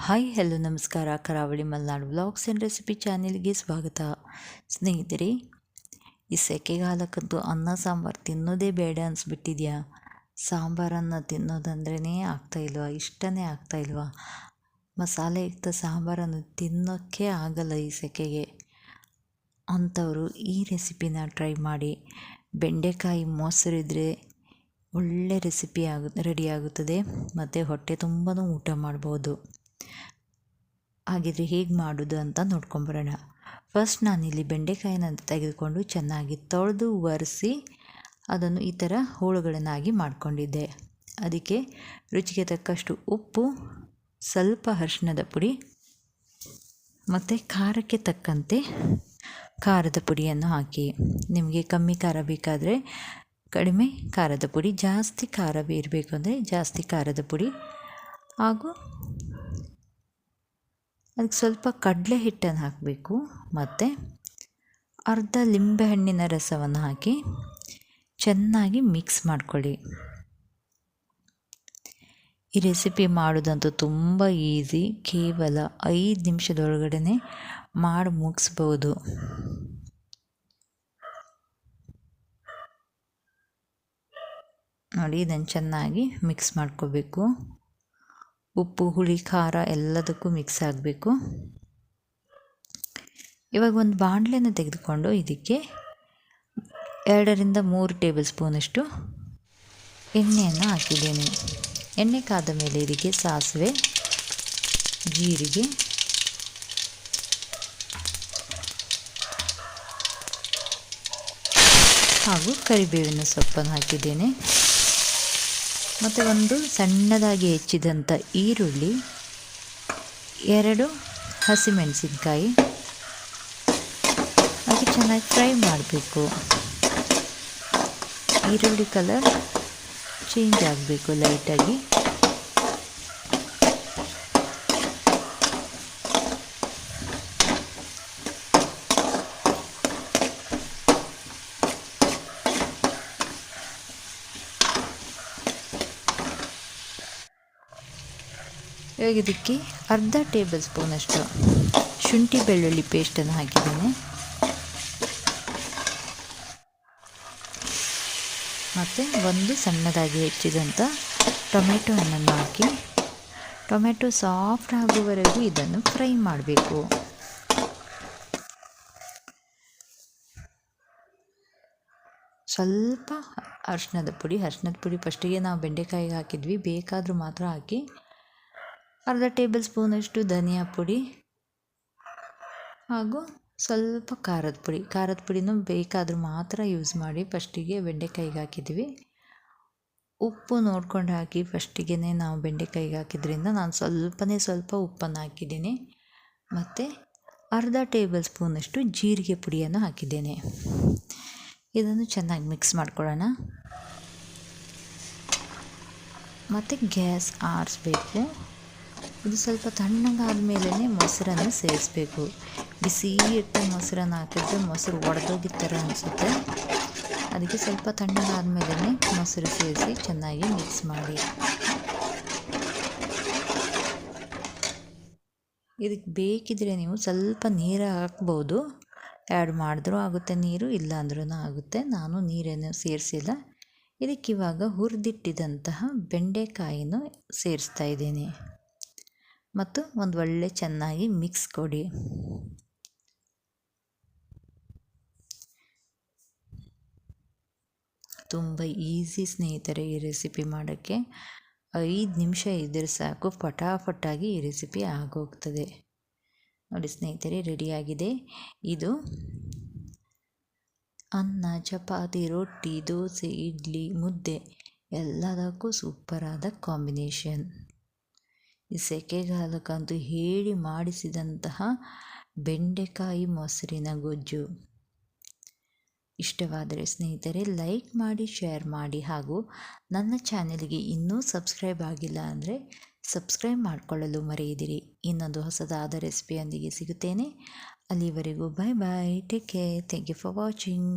Hi, hello, ನಮಸ್ಕಾರ. ಕರಾವಳಿ Malenadu vlogs and recipe ಚಾನೆಲ್ಗೆ ಸ್ವಾಗತ. ಸ್ನೇಹಿತರೆ, ಈ ಸೆಕೆಗಾಲಕ್ಕಂತೂ ಅನ್ನ ಸಾಂಬಾರು ತಿನ್ನೋದೇ ಬೇಡ ಅನಿಸ್ಬಿಟ್ಟಿದ್ಯಾ? ಸಾಂಬಾರನ್ನು ತಿನ್ನೋದಂದ್ರೇ ಆಗ್ತಾಯಿಲ್ವಾ ಇಷ್ಟನೇ ಆಗ್ತಾಯಿಲ್ವಾ ಮಸಾಲೆಯುಕ್ತ ಸಾಂಬಾರನ್ನು ತಿನ್ನೋಕ್ಕೆ ಆಗಲ್ಲ ಈ ಸೆಕೆಗೆ. ಅಂಥವರು ಈ ರೆಸಿಪಿನ ಟ್ರೈ ಮಾಡಿ. ಬೆಂಡೆಕಾಯಿ ಮೊಸರಿದ್ರೆ ಒಳ್ಳೆ ರೆಸಿಪಿ ಆಗು, ರೆಡಿ ಆಗುತ್ತದೆ. ಮತ್ತು ಹೊಟ್ಟೆ ತುಂಬಾ ಊಟ ಮಾಡ್ಬೋದು. ಹಾಗಿದ್ರೆ ಹೇಗೆ ಮಾಡೋದು ಅಂತ ನೋಡ್ಕೊಂಬರೋಣ. ಫಸ್ಟ್ ನಾನಿಲ್ಲಿ ಬೆಂಡೆಕಾಯಿನ ತೆಗೆದುಕೊಂಡು ಚೆನ್ನಾಗಿ ತೊಳೆದು ಒರೆಸಿ ಅದನ್ನು ಈ ಥರ ಹೋಳುಗಳನ್ನಾಗಿ ಮಾಡಿಕೊಂಡಿದ್ದೆ. ಅದಕ್ಕೆ ರುಚಿಗೆ ತಕ್ಕಷ್ಟು ಉಪ್ಪು, ಸ್ವಲ್ಪ ಅರಿಶಿಣದ ಪುಡಿ ಮತ್ತು ಖಾರಕ್ಕೆ ತಕ್ಕಂತೆ ಖಾರದ ಪುಡಿಯನ್ನು ಹಾಕಿ. ನಿಮಗೆ ಕಮ್ಮಿ ಖಾರ ಬೇಕಾದರೆ ಕಡಿಮೆ ಖಾರದ ಪುಡಿ, ಜಾಸ್ತಿ ಖಾರ ಇರಬೇಕು ಅಂದರೆ ಜಾಸ್ತಿ ಖಾರದ ಪುಡಿ ಹಾಗೂ ಅದಕ್ಕೆ ಸ್ವಲ್ಪ ಕಡಲೆ ಹಿಟ್ಟನ್ನು ಹಾಕಬೇಕು ಮತ್ತು ಅರ್ಧ ಲಿಂಬೆಹಣ್ಣಿನ ರಸವನ್ನು ಹಾಕಿ ಚೆನ್ನಾಗಿ ಮಿಕ್ಸ್ ಮಾಡ್ಕೊಳ್ಳಿ. ಈ ರೆಸಿಪಿ ಮಾಡೋದಂತೂ ತುಂಬ ಈಸಿ ಕೇವಲ ಐದು ನಿಮಿಷದೊಳಗಡೆ ಮಾಡಿ ಮುಗಿಸ್ಬೋದು. ನೋಡಿ, ಇದನ್ನು ಚೆನ್ನಾಗಿ ಮಿಕ್ಸ್ ಮಾಡ್ಕೋಬೇಕು. ಉಪ್ಪು, ಹುಳಿ, ಖಾರ ಎಲ್ಲದಕ್ಕೂ ಮಿಕ್ಸ್ ಆಗಬೇಕು. ಇವಾಗ ಒಂದು ಬಾಣಲೆನ ತೆಗೆದುಕೊಂಡು ಇದಕ್ಕೆ ಎರಡರಿಂದ ಮೂರು ಟೇಬಲ್ ಸ್ಪೂನಷ್ಟು ಎಣ್ಣೆಯನ್ನು ಹಾಕಿದ್ದೇನೆ. ಎಣ್ಣೆ ಕಾದ ಮೇಲೆ ಇದಕ್ಕೆ ಸಾಸಿವೆ, ಜೀರಿಗೆ, ಹಾಗೂ ಕರಿಬೇವಿನ ಸೊಪ್ಪನ್ನು ಹಾಕಿದ್ದೇನೆ. ಮತ್ತು ಒಂದು ಸಣ್ಣದಾಗಿ ಹೆಚ್ಚಿದಂಥ ಈರುಳ್ಳಿ, ಎರಡು ಹಸಿಮೆಣಸಿನ್ಕಾಯಿ. ಅದು ಚೆನ್ನಾಗಿ ಫ್ರೈ ಮಾಡಬೇಕು. ಈರುಳ್ಳಿ ಕಲರ್ ಚೇಂಜ್ ಆಗಬೇಕು ಲೈಟಾಗಿ ಇವಾಗ ಇದಕ್ಕೆ ಅರ್ಧ ಟೇಬಲ್ ಸ್ಪೂನಷ್ಟು ಶುಂಠಿ ಬೆಳ್ಳುಳ್ಳಿ ಪೇಸ್ಟನ್ನು ಹಾಕಿದ್ದೀನಿ. ಮತ್ತು ಒಂದು ಸಣ್ಣದಾಗಿ ಹೆಚ್ಚಿದಂಥ ಟೊಮೆಟೊ ಹಣ್ಣನ್ನು ಹಾಕಿ, ಟೊಮೆಟೊ ಸಾಫ್ಟ್ ಆಗುವವರೆಗೂ ಇದನ್ನು ಫ್ರೈ ಮಾಡಬೇಕು. ಸ್ವಲ್ಪ ಅರ್ಶಿನದ ಪುಡಿ ಅರ್ಶಿನದ ಪುಡಿ ಫಸ್ಟಿಗೆ ನಾವು ಬೆಂಡೆಕಾಯಿಗೆ ಹಾಕಿದ್ವಿ, ಬೇಕಾದರೂ ಮಾತ್ರ ಹಾಕಿ ಅರ್ಧ ಟೇಬಲ್ ಸ್ಪೂನಷ್ಟು ಧನಿಯಾ ಪುಡಿ ಹಾಗೂ ಸ್ವಲ್ಪ ಖಾರದ ಪುಡಿ. ಖಾರದ ಪುಡಿನೂ ಬೇಕಾದರೂ ಮಾತ್ರ ಯೂಸ್ ಮಾಡಿ ಫಸ್ಟಿಗೆ ಬೆಂಡೆಕಾಯಿಗೆ ಹಾಕಿದ್ದೀವಿ. ಉಪ್ಪು ನೋಡ್ಕೊಂಡು ಹಾಕಿ ಫಸ್ಟಿಗೆ ನಾವು ಬೆಂಡೆಕಾಯಿಗೆ ಹಾಕಿದ್ರಿಂದ ನಾನು ಸ್ವಲ್ಪನೇ ಸ್ವಲ್ಪ ಉಪ್ಪನ್ನು ಹಾಕಿದ್ದೀನಿ. ಮತ್ತು ಅರ್ಧ ಟೇಬಲ್ ಸ್ಪೂನಷ್ಟು ಜೀರಿಗೆ ಪುಡಿಯನ್ನು ಹಾಕಿದ್ದೇನೆ. ಇದನ್ನು ಚೆನ್ನಾಗಿ ಮಿಕ್ಸ್ ಮಾಡ್ಕೊಳ್ಳೋಣ. ಮತ್ತು ಗ್ಯಾಸ್ ಆರಿಸ್ಬೇಕು. ಇದು ಸ್ವಲ್ಪ ತಣ್ಣಗಾದ ಮೇಲೇ ಮೊಸರನ್ನು ಸೇರಿಸ್ಬೇಕು. ಬಿಸಿ ಇಟ್ಟು ಮೊಸರನ್ನು ಹಾಕಿದ್ರೆ ಮೊಸರು ಒಡೆದೋಗಿದ ಥರ ಅನಿಸುತ್ತೆ. ಅದಕ್ಕೆ ಸ್ವಲ್ಪ ತಣ್ಣಗಾದ ಮೇಲೇ ಮೊಸರು ಸೇರಿಸಿ ಚೆನ್ನಾಗಿ ಮಿಕ್ಸ್ ಮಾಡಿ. ಇದಕ್ಕೆ ಬೇಕಿದ್ರೆ ನೀವು ಸ್ವಲ್ಪ ನೀರು ಹಾಕ್ಬೋದು. ಆ್ಯಡ್ ಮಾಡಿದ್ರೂ ಆಗುತ್ತೆ ನೀರು ಇಲ್ಲ ಅಂದ್ರೂ ಆಗುತ್ತೆ. ನಾನು ನೀರೇನು ಸೇರಿಸಿಲ್ಲ. ಇದಕ್ಕೆ ಇವಾಗ ಹುರಿದಿಟ್ಟಿದಂತಹ ಬೆಂಡೆಕಾಯಿನೂ ಸೇರಿಸ್ತಾ ಇದ್ದೀನಿ. ಮತ್ತು ಒಂದು ಒಳ್ಳೆ ಚೆನ್ನಾಗಿ ಮಿಕ್ಸ್ ಕೊಡಿ. ತುಂಬ ಈಸಿ ಸ್ನೇಹಿತರೆ ಈ ರೆಸಿಪಿ ಮಾಡೋಕ್ಕೆ. ಐದು ನಿಮಿಷ ಇದ್ದರೆ ಸಾಕು, ಫಟಾಫಟಾಗಿ ಈ ರೆಸಿಪಿ ಆಗೋಗ್ತದೆ. ನೋಡಿ ಸ್ನೇಹಿತರೆ, ರೆಡಿಯಾಗಿದೆ. ಇದು ಅನ್ನ, ಚಪಾತಿ, ರೊಟ್ಟಿ, ದೋಸೆ, ಇಡ್ಲಿ, ಮುದ್ದೆ ಎಲ್ಲದಕ್ಕೂ ಸೂಪರಾದ ಕಾಂಬಿನೇಷನ್. ಈ ಸೆಕೆಗಾಲಕ್ಕಂತೂ ಹೇಳಿ ಮಾಡಿಸಿದಂತಹ ಬೆಂಡೆಕಾಯಿ ಮೊಸರಿನ ಗೊಜ್ಜು. ಇಷ್ಟವಾದರೆ ಸ್ನೇಹಿತರೆ, ಲೈಕ್ ಮಾಡಿ, ಶೇರ್ ಮಾಡಿ ಹಾಗೂ ನನ್ನ ಚಾನೆಲ್ಗೆ ಇನ್ನೂ ಸಬ್ಸ್ಕ್ರೈಬ್ ಆಗಿಲ್ಲ ಅಂದರೆ ಸಬ್ಸ್ಕ್ರೈಬ್ ಮಾಡಿಕೊಳ್ಳಲು ಮರೆಯದಿರಿ. ಇನ್ನೊಂದು ಹೊಸದಾದ ರೆಸಿಪಿಯೊಂದಿಗೆ ಸಿಗುತ್ತೇನೆ. ಅಲ್ಲಿವರೆಗೂ bye bye take care thank you for watching